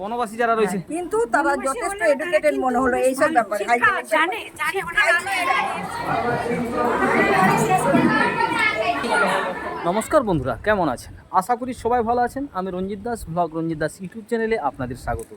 বনবাসী যারা রয়েছে। কিন্তু তারা যথেষ্ট এডুকেটেড মনে হলো এইসব ব্যাপারে। hygienic জানে জানে নমস্কার বন্ধুরা কেমন আছেন? আশা করি সবাই ভালো আছেন। আমি রঞ্জিত দাস ব্লগ রঞ্জিত দাস ইউটিউব চ্যানেলে আপনাদের স্বাগত।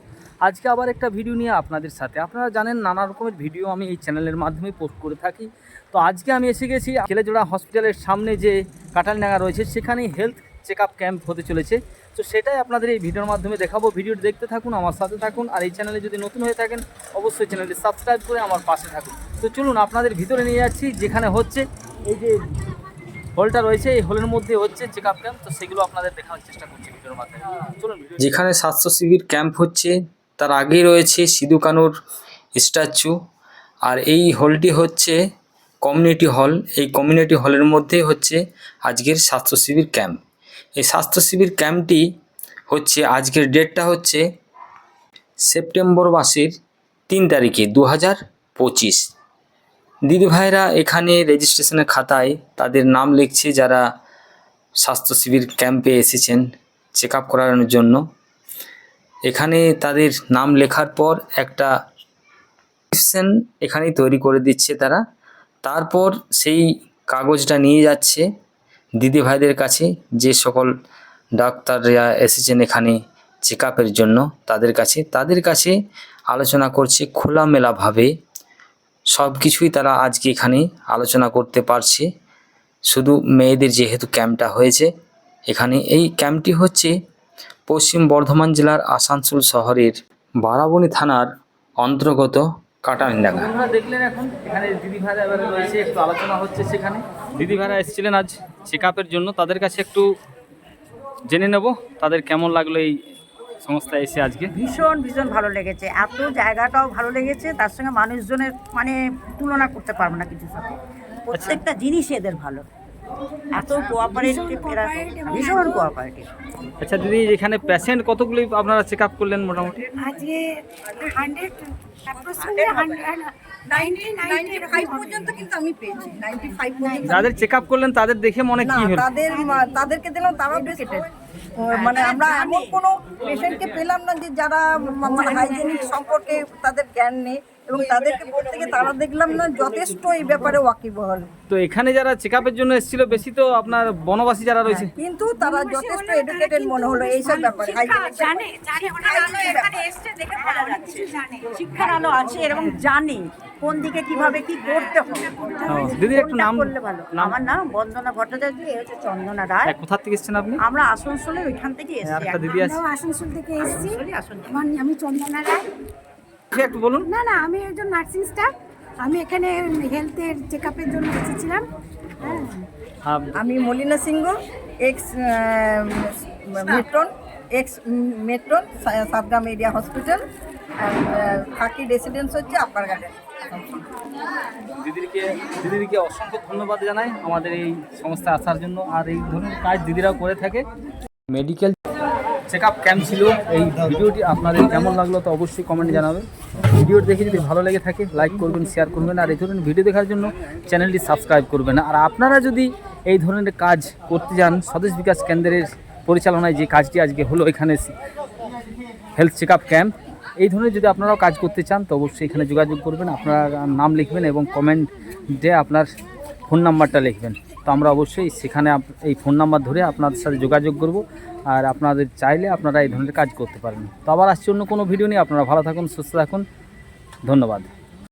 আজকে আবার একটা ভিডিও নিয়ে আপনাদের সাথে। আপনারা জানেন নানা রকমের ভিডিও আমি এই চ্যানেলের মাধ্যমে পোস্ট করে থাকি। তো আজকে আমি এসে গেছি ছেলেজোড়া হসপিটালের সামনে যে কাটালডাঙ্গা রয়েছে সেখানে হেলথ চেক আপ ক্যাম্প হতে চলেছে। তো সেটাই আপনাদের এই ভিডিওর মাধ্যমে দেখাবো। ভিডিওটি দেখতে থাকুন, আমার সাথে থাকুন, আর এই চ্যানেলে যদি নতুন হয়ে থাকেন, অবশ্যই চ্যানেলটি সাবস্ক্রাইব করে আমার পাশে থাকুন। তো চলুন, আপনাদের ভিতরে নিয়ে যাচ্ছি, যেখানে হচ্ছে এই যে হলটা রয়েছে, এই হলের মধ্যে হচ্ছে চেক আপ ক্যাম্প। তো সেগুলো আপনাদের দেখানোর চেষ্টা করছি ভিডিওর মাধ্যমে। চলুন যেখানে স্বাস্থ্য শিবির ক্যাম্প হচ্ছে, তার আগেই রয়েছে সিধু কানুর স্ট্যাচু। আর এই হলটি হচ্ছে কমিউনিটি হল। এই কমিউনিটি হলের মধ্যেই হচ্ছে আজকের স্বাস্থ্য শিবির ক্যাম্প। এই স্বাস্থ্য শিবির ক্যাম্পটি হচ্ছে, আজকের ডেটটা হচ্ছে সেপ্টেম্বর মাসের তিন তারিখে দু হাজার পঁচিশ দিদিভাইরা এখানে রেজিস্ট্রেশনের খাতায় তাদের নাম লিখছে যারা স্বাস্থ্য শিবির ক্যাম্পে এসেছেন চেক আপ করানোর জন্য। এখানে তাদের নাম লেখার পর একটা প্রেসক্রিপশন এখানেই তৈরি করে দিচ্ছে তারা। তারপর সেই কাগজটা নিয়ে যাচ্ছে। দিদি ভাইদের কাছে যে সকল ডাক্তাররা এসেছেন এখানে চেক জন্য, তাদের কাছে তাদের কাছে আলোচনা করছে খোলামেলাভাবে। সব কিছুই তারা আজকে এখানে আলোচনা করতে পারছে। শুধু মেয়েদের যেহেতু ক্যাম্পটা হয়েছে, এখানে এই ক্যাম্পটি হচ্ছে পশ্চিম বর্ধমান জেলার আসানসোল শহরের বারাবণী থানার অন্তর্গত কাটানডাঙ্গা দেখলেন এখন, এখানে দিদি ভাইরা রয়েছে, একটু আলোচনা হচ্ছে সেখানে। দিদি এসেছিলেন আজ? চেক জন্য তাদের কাছে একটু জেনে নেব তাদের কেমন লাগল এই সংস্থায় এসে আজকে? ভীষণ ভীষণ ভালো লেগেছে। এত জায়গাটাও ভালো লেগেছে তার সঙ্গে মানুষজনের মানে তুলনা করতে পারব না কিছু সাথে প্রত্যেকটা জিনিস এদের ভালো। এত কোঅপারেটিভ এরা ভীষণ কোঅপারেটিভ আচ্ছা দিদি এখানে পেশেন্ট কতগুলি আপনারা চেক আপ করলেন মোটামুটি? আজকে হান্ড্রেড যাদের চেক আপ করলেন তাদের দেখে মনে কি হলো? তাদের তাদেরকে দিলাম তারাও এডুকেটেড মানে আমরা এমন কোনো পেশেন্টকে পেলাম না যে যারা মানে হাইজেনিক সম্পর্কে তাদের জ্ঞান নেই এবং তাদেরকে বলতে গিয়ে তারা দেখলাম না যথেষ্ট এই ব্যাপারে ওয়াকিবহল। তো এখানে যারা চেক আপের জন্য এসেছিল বেশি তো আপনার বনবাসী যারা রয়েছে। কিন্তু তারা যথেষ্ট এডুকেটেড মনে হলো এইসব ব্যাপারে hygienic জানে জানে ওনারা এখানে এসছে দেখে ভালো লাগছে। জানে। শিক্ষার আলো আছে এবং জানে। কোন দিকে কীভাবে কি করতে হবে? দিদি একটু নাম করলে ভালো? আমার নাম বন্দনা ভট্টাচার্য এ হচ্ছে চন্দনা রায়। হ্যাঁ, কোথা থেকে এসেছেন আপনি? আমরা আসানসোলের ওইখান থেকে হ্যাঁ, এসেছি। দিদি আসানসোল থেকে এসেছি। আমি চন্দনা রায়। একটু বলুন। না না আমি একজন নার্সিং স্টাফ। আমি এখানে হেলথের চেক আপের জন্য এসেছিলাম। হ্যাঁ। আমি Malina Singha ex matron ex matron Satgram area hospital থাকি রেসিডেন্স হচ্ছে আপার গার্ডেন। দিদিকে দিদিকে অসংখ্য ধন্যবাদ জানাই আমাদের এই সংস্থায় আসার জন্য আর এই ধরনের কাজ দিদিরাও করে থাকে। মেডিকেল চেক আপ ক্যাম্প ছিল এই ভিডিওটি আপনাদের কেমন লাগল তো অবশ্যই কমেন্টে জানাবেন। ভিডিও দেখে যদি ভালো লেগে থাকে লাইক করবেন শেয়ার করবেন আর এই ধরনের ভিডিও দেখার জন্য চ্যানেলটি সাবস্ক্রাইব করবেন। আর আপনারা যদি এই ধরনের কাজ করতে যান স্বদেশ বিকাশ কেন্দ্রের পরিচালনায় যে কাজটি আজকে হলো এখানে হেলথ চেক আপ ক্যাম্প এই ধরনের যদি আপনারাও কাজ করতে চান, তো অবশ্যই এখানে যোগাযোগ করবেন, আপনার নাম লিখবেন এবং কমেন্ট কমেন্টে আপনার ফোন নাম্বারটা লিখবেন। তো আমরা অবশ্যই সেখানে এই ফোন নাম্বার ধরে আপনাদের সাথে যোগাযোগ করব, আর আপনাদের চাইলে আপনারা এই ধরনের কাজ করতে পারবেন তো আবার আসছে অন্য কোনো ভিডিও নিয়ে। আপনারা ভালো থাকুন, সুস্থ থাকুন। ধন্যবাদ।